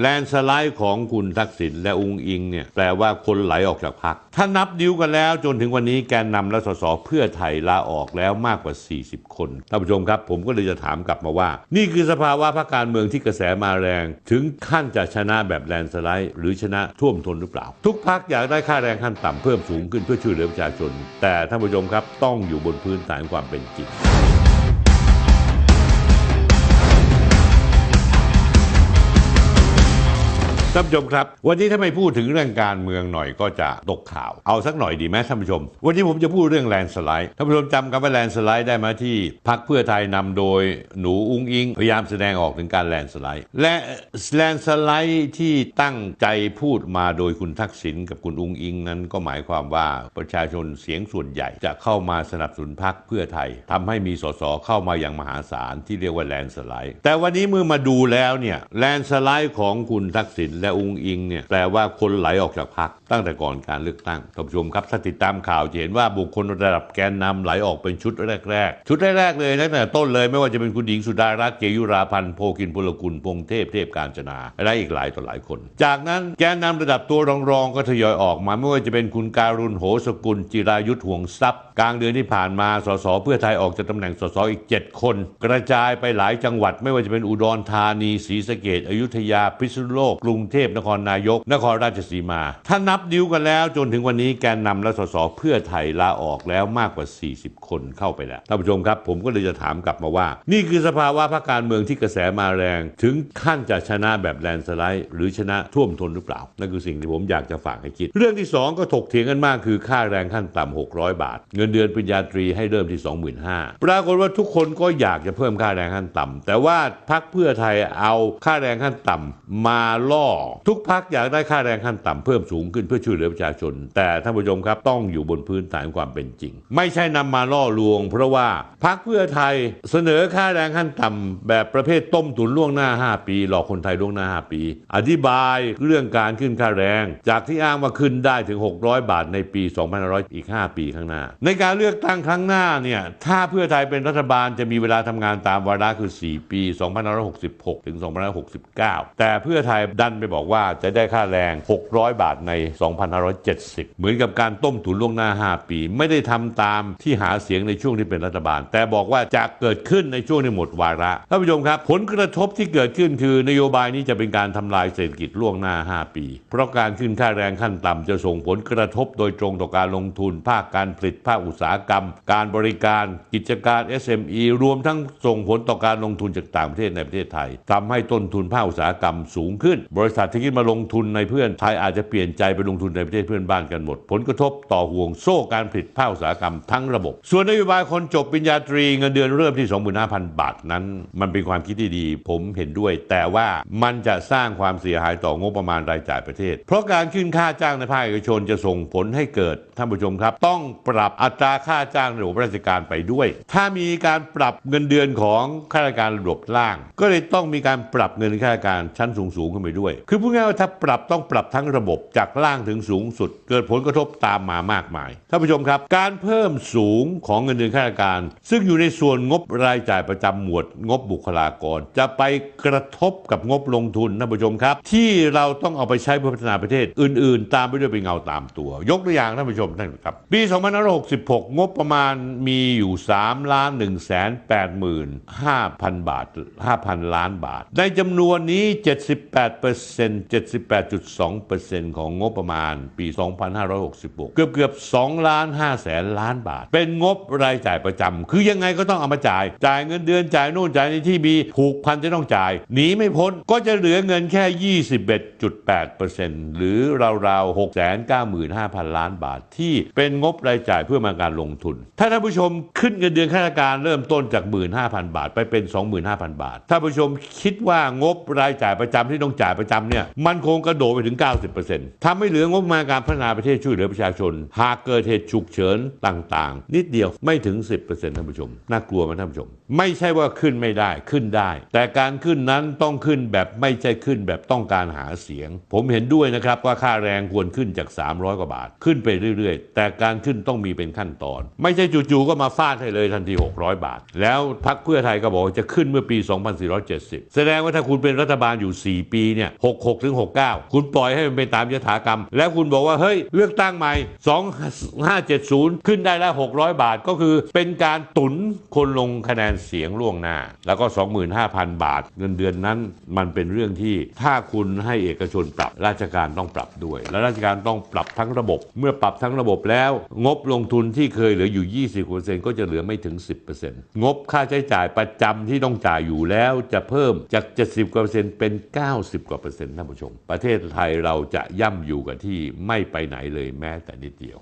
แลนสไลด์ของคุณทักษิณและอุงอิงเนี่ยแปลว่าคนไหลออกจากพัก ถ้านับดิ้วกันแล้วจนถึงวันนี้แกนนำและสสเพื่อไทยลาออกแล้วมากกว่า 40 คนท่านผู้ชมครับ ผมก็เลยจะถามกลับมาว่า นี่คือสภาวะพรรคการเมืองที่กระแสมาแรง ถึงขั้นจะชนะแบบแลนสไลด์หรือชนะท่วมท้นหรือเปล่า ทุกพักอยากได้ค่าแรงขั้นต่ำเพิ่มสูงขึ้นเพื่อช่วยเหลือประชาชน แต่ท่านผู้ชมครับต้องอยู่บนพื้นฐานความเป็นจริง ท่านผู้ชมครับ วันนี้ถ้าไม่พูดถึงเรื่องการเมืองหน่อยก็จะตกข่าว เอาสักหน่อยดีไหมท่านผู้ชม วันนี้ผมจะพูดเรื่องแลนสไลด์ท่านผู้ชมจำคำว่าแลนสไลด์ได้ไหมที่พักเพื่อไทยนำโดยหนูอุ้งอิง พยายามแสดงออกถึงการแลนสไลด์ และแลนสไลด์ที่ตั้งใจพูดมาโดยคุณทักษิณกับคุณอุ้งอิงนั้นก็หมายความว่าประชาชนเสียงส่วนใหญ่จะเข้ามาสนับสนุนพักเพื่อไทยทำให้มีสสเข้ามาอย่างมหาศาลที่เรียกว่าแลนสไลด์ แต่วันนี้เมื่อมาดูแล้วเนี่ยแลนสไลด์ของคุณทักษิณและอุงอิงเนี่ยแปลว่าคนไหลออกจากพักตั้งแต่ก่อนการเลือกตั้งท่านผู้ชมครับถ้าติดตามข่าวจะเห็นว่าบุคคลระดับแกนนำไหลออกเป็นชุดแรก ๆ ชุดแรกๆเลยตั้งแต่ต้นเลยไม่ว่าจะเป็นคุณหญิงสุดารัตน์เกยุราพันธ์โพกินพลกุลพงเทพเทพการจนาและอีกหลายต่อหลายคน จากนั้นแกนนำระดับตัวรองๆก็ทยอยออกมาไม่ว่าจะเป็นคุณการุณโหสกุลจิรายุทธห่วงทรัพย์ กลางเดือนที่ผ่านมาสสเพื่อไทยออกจากตำแหน่งสสอีก 7 คน กระจายไปหลายจังหวัดไม่ว่าจะเป็นอุดรธานีศรีสะเกดอยุธยาพิษณุโลก กรุงเทพนครนายก นครราชสีมา ถ้านับดิ้วกันแล้วจนถึงวันนี้แกนนำและสสเพื่อไทยลาออกแล้วมากกว่า 40 คนเข้าไปแล้วท่านผู้ชมครับผมก็เลยจะถามกลับมาว่า นี่คือสภาวะพรรคการเมืองที่กระแสมาแรง ถึงขั้นจะชนะแบบแลนด์สไลด์หรือชนะท่วมท้นหรือเปล่านั่นคือสิ่งที่ผมอยากจะฝากให้คิด เรื่องที่ 2 ก็ถกเถียงกันมากคือค่าแรงขั้นต่ำ600 บาทเงินเดือนปริญญาตรีให้เริ่มที่ 25,000ปรากฏว่าทุกคนก็อยากจะเพิ่มค่าแรงขั้นต่ำแต่ว่าพรรคเพื่อไทยเอาค่าแรงขั้นต่ำมาล่อ ทุกพรรคอยากได้ค่าแรงขั้นต่ำเพิ่มสูงขึ้นเพื่อช่วยเหลือประชาชน แต่ท่านผู้ชมครับต้องอยู่บนพื้นฐานความเป็นจริง ไม่ใช่นำมาล่อลวง เพราะว่าพรรคเพื่อไทยเสนอค่าแรงขั้นต่ำแบบประเภทต้มตุ๋นล่วงหน้า 5 ปี หลอกคนไทยล่วงหน้า 5 ปี อธิบายเรื่องการขึ้นค่าแรง จากที่อ้างว่าขึ้นได้ถึง 600 บาทในปี 2500 อีก 5 ปีข้างหน้า ในการเลือกตั้งครั้งหน้าเนี่ย ถ้าเพื่อไทยเป็นรัฐบาลจะมีเวลาทำงานตามวาระคือ 4 ปี 2566 ถึง 2569 แต่เพื่อไทยดันไปบอกว่าจะได้ค่าแรง 600 บาทใน 2570 เหมือนกับการต้มตุ๋นล่วงหน้า 5 ปี ไม่ได้ทำตามที่หาเสียงในช่วงที่เป็นรัฐบาล แต่บอกว่าจะเกิดขึ้นในช่วงที่หมดวาระท่านผู้ชมครับ ผลกระทบที่เกิดขึ้นคือนโยบายนี้จะเป็นการทำลายเศรษฐกิจล่วงหน้า 5 ปี เพราะการขึ้นค่าแรงขั้นต่ำจะส่งผลกระทบโดยตรงต่อการลงทุนภาคการผลิตภาคอุตสาหกรรม การบริการกิจการ SME รวมทั้งส่งผลต่อการลงทุนจากต่างประเทศในประเทศไทยทำให้ต้นทุนภาคอุตสาหกรรมสูงขึ้น บริษัทที่คิดมาลงทุนในเพื่อนไทยอาจจะเปลี่ยนใจไปลงทุนในประเทศเพื่อนบ้านกันหมด ผลกระทบต่อห่วงโซ่การผลิตภาคอุตสาหกรรมทั้งระบบ ส่วนนโยบายคนจบปริญญาตรีเงินเดือนเริ่มที่ 25,000 บาทนั้น มันเป็นความคิดที่ดี ผมเห็นด้วย แต่ว่ามันจะสร้างความเสียหายต่องบประมาณรายจ่ายประเทศ เพราะการขึ้นค่าจ้างในภาคเอกชนจะส่งผลให้เกิดท่านผู้ชมครับ ต้องปรับอัตราค่าจ้างในระบบราชการไปด้วย ถ้ามีการปรับเงินเดือนของข้าราชการระดับล่าง ก็เลยต้องมีการปรับเงินข้าราชการชั้นสูงสูงขึ้นไปด้วย คือพูดง่ายว่าถ้าปรับต้องปรับทั้งระบบจากล่างถึงสูงสุด เกิดผลกระทบตามมามากมายท่านผู้ชมครับ การเพิ่มสูงของเงินเดือนข้าราชการ ซึ่งอยู่ในส่วนงบรายจ่ายประจำหมวด งบบุคลากร จะไปกระทบกับงบลงทุนท่านผู้ชมครับ ที่เราต้องเอาไปใช้เพื่อพัฒนาประเทศอื่น ๆ ตามไปด้วยเป็นเงาตามตัว ยกตัวอย่างท่านผู้ชมท่านครับปี2566งบประมาณมีอยู่3ล้าน1 8 5 0 0 0 บาท 5,000 ล้านบาท ในจำนวนนี้ 78% 78.2%ของงบประมาณปี 2566 เกือบเกือบ2ล้าน5แสนล้านบาท เป็นงบรายจ่ายประจำ คือยังไงก็ต้องเอามาจ่าย จ่ายเงินเดือนจ่ายนู่นจ่ายนี่ที่มีผูกพันจะต้องจ่าย หนีไม่พ้นก็จะเหลือเงินแค่ 21.8%หรือราวๆ695,000 ล้านบาทที่เป็นงบรายจ่ายเพื่อมาการลงทุน ถ้าท่านผู้ชมขึ้นเงินเดือนข้าราชการเริ่มต้นจาก 15,000 บาท ไปเป็น 25,000 บาท ถ้าผู้ชมคิดว่างบรายจ่ายประจำที่ต้องจ่ายประจำเนี่ยมันคงกระโดดไปถึง 90%ทำให้เหลืองบมาการพัฒนาประเทศช่วยเหลือประชาชน หากเกิดเหตุฉุกเฉินต่างๆ นิดเดียวไม่ถึง 10%ท่านผู้ชม น่ากลัวไหมท่านผู้ชม ไม่ใช่ว่าขึ้นไม่ได้ขึ้นได้ แต่การขึ้นนั้นต้องขึ้นแบบไม่ใช่ขึ้นแบบต้องการหาเสียง ผมเห็นด้วยนะครับว่าค่าแรงควรขึ้นจาก 300 กว่าบาท ขึ้นไปเรื่อยๆ แต่การขึ้นต้องมีเป็นขั้นตอน ไม่ใช่จู่ๆก็มาฟาดให้เลยทันที 600 บาท แล้วพักเพื่อไทยก็บอกจะขึ้นเมื่อปี 2470 แสดงว่าถ้าคุณเป็นรัฐบาลอยู่ 4 ปีเนี่ย66ถึง69 คุณปล่อยให้มันเป็นตามยถากรรม แล้วคุณบอกว่าเฮ้ยเลือกตั้งใหม่ 2570 ขึ้นได้แล้ว600 บาทก็คือเป็นการตุนคนลงคะแนนเสียงล่วงหน้า แล้วก็ 25,000 บาท เงินเดือนนั้นมันเป็นเรื่องที่ถ้าคุณให้เอกชนปรับราชการต้องปรับด้วย และราชการต้องปรับทั้งระบบ เมื่อปรับทั้งระบบแล้ว งบลงทุนที่เคยเหลืออยู่ 20%ก็จะเหลือไม่ถึง 10%งบค่าใช้จ่ายประจำที่ต้องจ่ายอยู่แล้วจะเพิ่มจาก 70กว่าเปอร์เซ็นต์เป็น 90กว่าเปอร์เซ็นต์ท่านผู้ชม ประเทศไทยเราจะย่ำอยู่กับที่ไม่ไปไหนเลยแม้แต่นิดเดียว